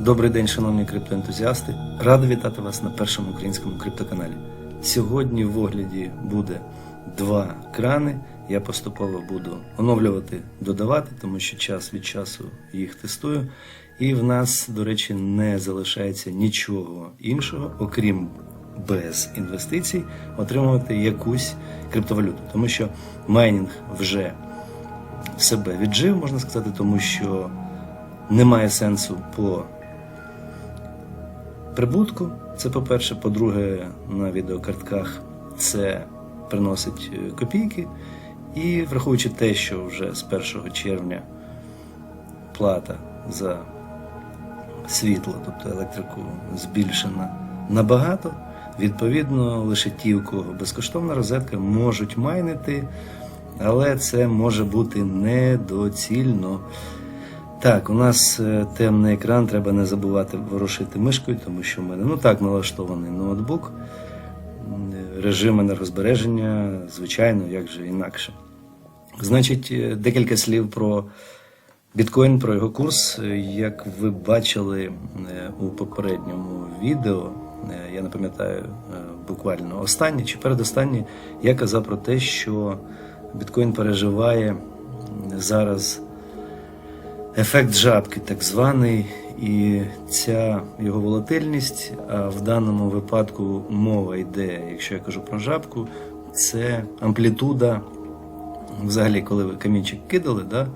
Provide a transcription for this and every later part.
Добрий день, шановні криптоентузіасти. Радий вітати вас на першому українському криптоканалі. Сьогодні в огляді буде два крани. Я поступово буду оновлювати, додавати, тому що час від часу їх тестую. І в нас, до речі, не залишається нічого іншого, окрім без інвестицій, отримувати якусь криптовалюту, тому що майнінг вже себе віджив, можна сказати, тому що немає сенсу по прибутку. Це по-перше. По-друге, на відеокартках це приносить е, копійки. І враховуючи те, що вже з 1 червня плата за світло, тобто електрику, збільшена набагато. Відповідно, лише ті, у кого безкоштовна розетка, можуть майнити, але це може бути недоцільно. Так, у нас е, темний екран, треба не забувати ворушити мишкою, тому що в мене ну так налаштований ноутбук, режим енергозбереження, звичайно, як же інакше. Значить, е, декілька слів про біткоін, про його курс. Е, Як ви бачили е, у попередньому відео, е, я не пам'ятаю е, буквально останнє чи передостаннє, я казав про те, що біткоін переживає зараз ефект жабки, так званий, і ця його волатильність, а в даному випадку мова йде, якщо я кажу про жабку, це амплітуда, взагалі, коли ви камінчик кидали, да,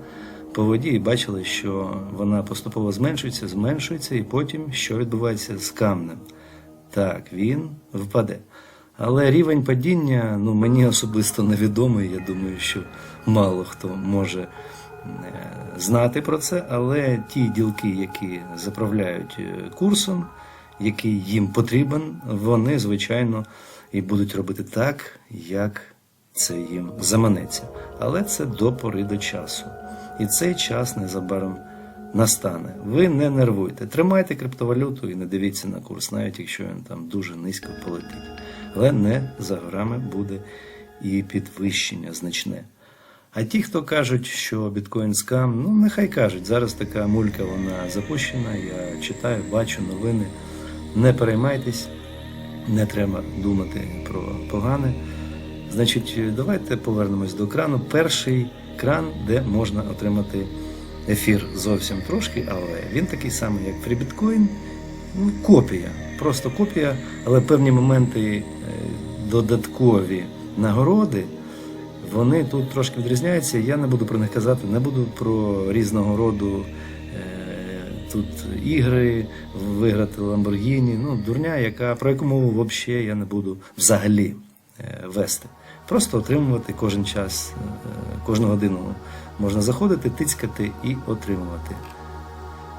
по воді і бачили, що вона поступово зменшується, зменшується, і потім що відбувається з камнем? Так, він впаде. Але рівень падіння ну, мені особисто невідомий. Я думаю, що мало хто може знати про це, але ті ділки, які заправляють е, курсом, який їм потрібен, вони, звичайно, і будуть робити так, як це їм заманеться. Але це до пори до часу. І цей час незабаром настане. Ви не нервуйте, тримайте криптовалюту і не дивіться на курс, навіть якщо він там дуже низько полетить. Але не за горами буде і підвищення значне. А ті, хто кажуть, що біткоін скам, ну нехай кажуть, зараз така мулька вона запущена. Я читаю, бачу новини. Не переймайтесь, не треба думати про погане. Значить, давайте повернемось до крану. Перший кран, де можна отримати ефір зовсім трошки, але він такий самий, як FreeBitcoin. Ну, копія, просто копія, але певні моменти е, додаткові нагороди. Вони тут трошки відрізняються. Я не буду про них казати, не буду про різного роду е, тут ігри, виграти Ламборгіні. Ну, дурня, яка про яку мову взагалі я не буду взагалі е, вести. Просто отримувати кожен час, е, кожну годину можна заходити, тицькати і отримувати.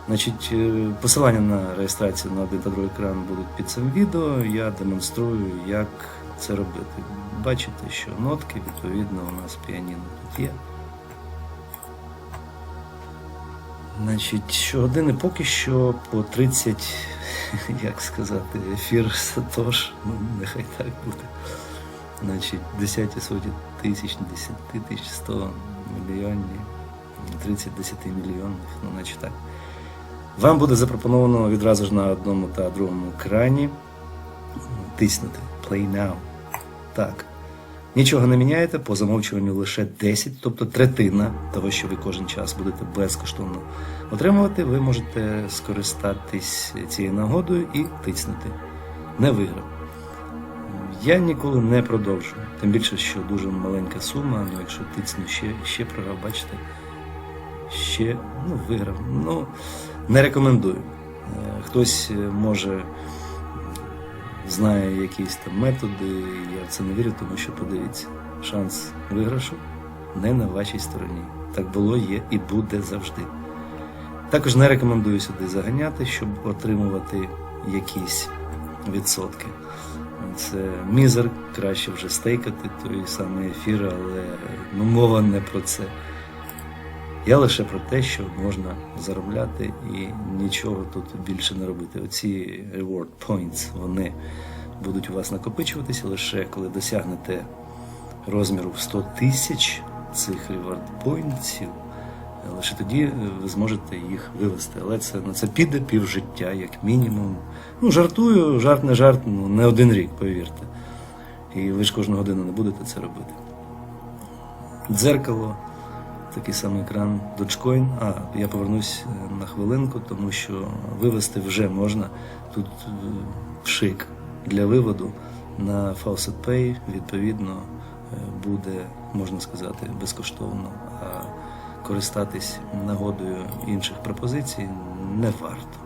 Значить, е, посилання на реєстрацію на один та другий екран будуть під цим відео. Я демонструю, як це робити. Бачите, що нотки, відповідно, у нас піаніно тут є. Значить, щогодини поки що по 30, як сказати, ефір Сатош, ну нехай так буде. Значить, десяті сотні тисяч, десяти тисяч, сто мільйонів, 30 10 мільйонних, ну наче так. Вам буде запропоновано відразу ж на одному та другому екрані тиснути Play Now. Так. Нічого не міняєте, по замовчуванню лише 10, тобто третина того, що ви кожен час будете безкоштовно отримувати, ви можете скористатись цією нагодою і тиснути. Не виграв. Я ніколи не продовжу. Тим більше, що дуже маленька сума, ну якщо тицну ще, ще програв, бачите, ще ну, виграв. Ну, не рекомендую. Е, Хтось е, може знає якісь там методи, я в це не вірю, тому що подивіться, шанс виграшу не на вашій стороні. Так було, є і буде завжди. Також не рекомендую сюди заганяти, щоб отримувати якісь відсотки. Це мізер, краще вже стейкати той самий ефір, але ну, мова не про це. Я лише про те, що можна заробляти і нічого тут більше не робити. Оці reward points, вони будуть у вас накопичуватися лише коли досягнете розміру в 100 тисяч цих reward points, Лише тоді е, ви зможете їх вивести. Але це на це піде півжиття, як мінімум. Ну, жартую, жарт не жарт, ну не один рік, повірте. І ви ж кожну годину не будете це робити. Дзеркало, такий самий екран Dogecoin. А, я повернусь е, на хвилинку, тому що вивести вже можна. Тут е, пшик для виводу на Faucet Pay, відповідно, е, буде, можна сказати, безкоштовно. А користатись нагодою інших пропозицій не варто.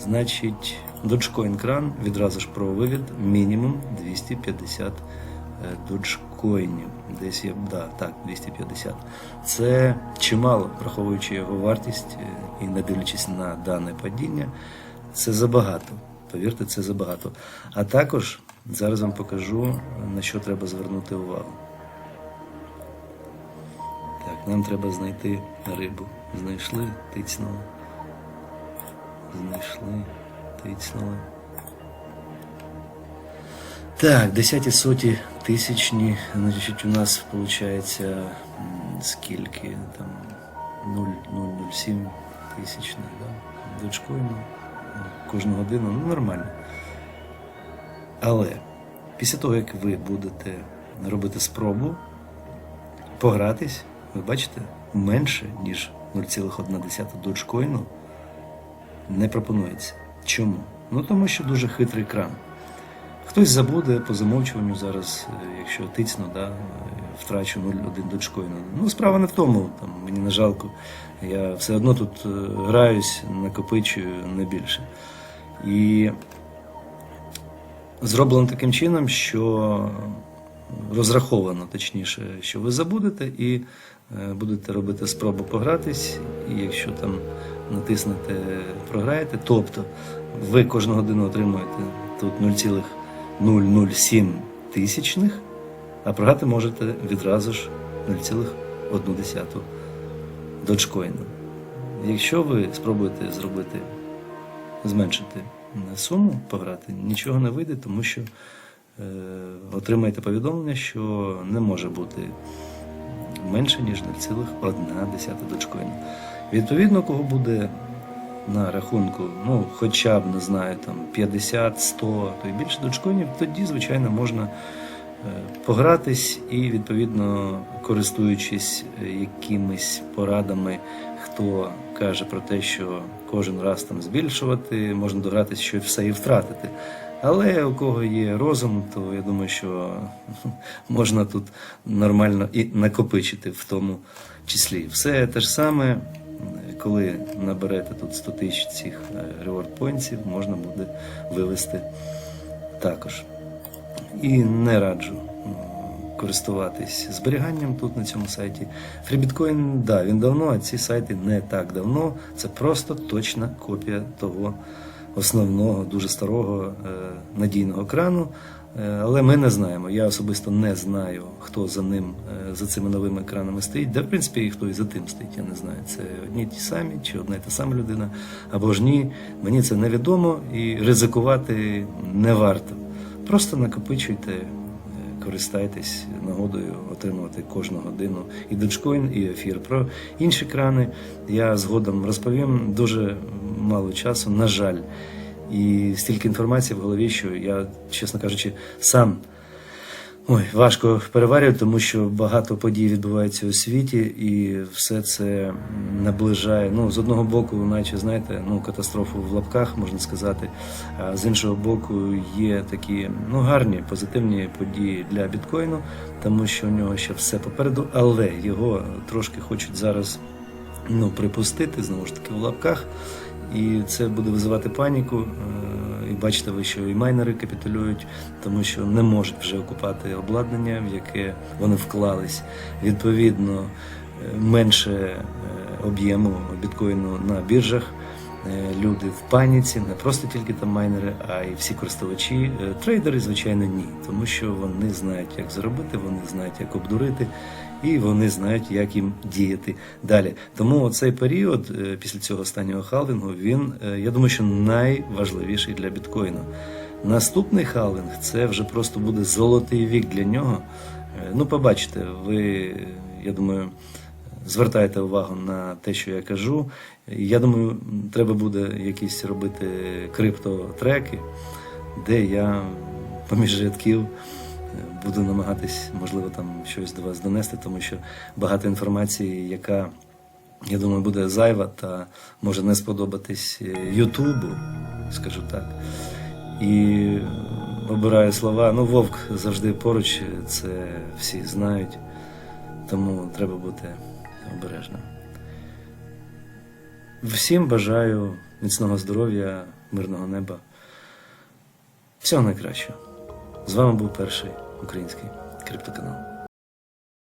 Значить, Dogecoin кран відразу ж про вивід мінімум 250 е, доджкоїнів. Десь є, да, так, 250. Це чимало, враховуючи його вартість е, і не дивлячись на дане падіння, це забагато. Повірте, це забагато. А також зараз вам покажу, на що треба звернути увагу. Так, нам треба знайти рибу. Знайшли, тицнули. Знайшли, тицнули. Так, десяті соті тисячні, значить, у нас виходить скільки там 0,007 тисячних, да? Дочкою, кожну годину, ну нормально. Але після того, як ви будете робити спробу, погратись, ви бачите, менше, ніж 0,1 доджкоїну не пропонується. Чому? Ну тому що дуже хитрий кран. Хтось забуде по замовчуванню зараз, е, якщо тицну, да, е, втрачу 0,1 доджкоїну. Ну, справа не в тому, там, мені не жалко. Я все одно тут е, граюсь, накопичую не більше. І зроблено таким чином, що розраховано, точніше, що ви забудете і будете робити спробу погратись, і якщо там натиснете, програєте, тобто ви кожну годину отримуєте тут 0,007 тисячних, а програти можете відразу ж 0,1 доджкоїна. Якщо ви спробуєте зробити, зменшити суму пограти, нічого не вийде, тому що е, отримаєте повідомлення, що не може бути менше, ніж 0,1 доджкоїна. Відповідно, кого буде на рахунку, ну, хоча б, не знаю, там 50, 100, то й більше доджкоїнів, тоді, звичайно, можна е, погратись і, відповідно, користуючись е, якимись порадами, хто каже про те, що кожен раз там збільшувати, можна догратись, що все і втратити. Але у кого є розум, то я думаю, що можна тут нормально і накопичити в тому числі. Все те ж саме, коли наберете тут 100 тисяч цих reward points, можна буде вивести також. І не раджу користуватись зберіганням тут на цьому сайті. FreeBitcoin, да, він давно, а ці сайти не так давно. Це просто точна копія того основного, дуже старого е, надійного крану. Е, Але ми не знаємо. Я особисто не знаю, хто за ним, е, за цими новими екранами стоїть. Де, в принципі, і хто і за тим стоїть, я не знаю. Це одні ті самі, чи одна й та сама людина, або ж ні. Мені це невідомо і ризикувати не варто. Просто накопичуйте, користайтесь нагодою отримувати кожну годину і Dogecoin, і ефір. Про інші крани я згодом розповім дуже мало часу, на жаль. І стільки інформації в голові, що я, чесно кажучи, сам ой, важко переварюю, тому що багато подій відбувається у світі, і все це наближає. Ну, з одного боку, наче знаєте, ну катастрофу в лапках можна сказати. А з іншого боку, є такі ну гарні позитивні події для біткоїну, тому що у нього ще все попереду, але його трошки хочуть зараз ну, припустити знову ж таки в лапках. І це буде визивати паніку. Е, І бачите ви, що і майнери капітулюють, тому що не можуть вже окупати обладнання, в яке вони вклались. Відповідно, е, менше е, об'єму біткоїну на біржах. Люди в паніці, не просто тільки там майнери, а й всі користувачі. Трейдери, звичайно, ні, тому що вони знають, як заробити, вони знають, як обдурити, і вони знають, як їм діяти далі. Тому цей період е, після цього останнього халвінгу, він е, я думаю, що найважливіший для біткоїну. Наступний халвінг це вже просто буде золотий вік для нього. Е, Ну, побачите, ви, я думаю, звертайте увагу на те, що я кажу. Я думаю, треба буде якісь робити криптотреки, де я поміж рядків буду намагатись, можливо, там щось до вас донести, тому що багато інформації, яка, я думаю, буде зайва та може не сподобатись е, Ютубу, скажу так. І обираю слова. Ну, вовк завжди поруч, це всі знають, тому треба бути обережним. Всім бажаю міцного здоров'я, мирного неба. Всього найкращого. З вами був перший український криптоканал.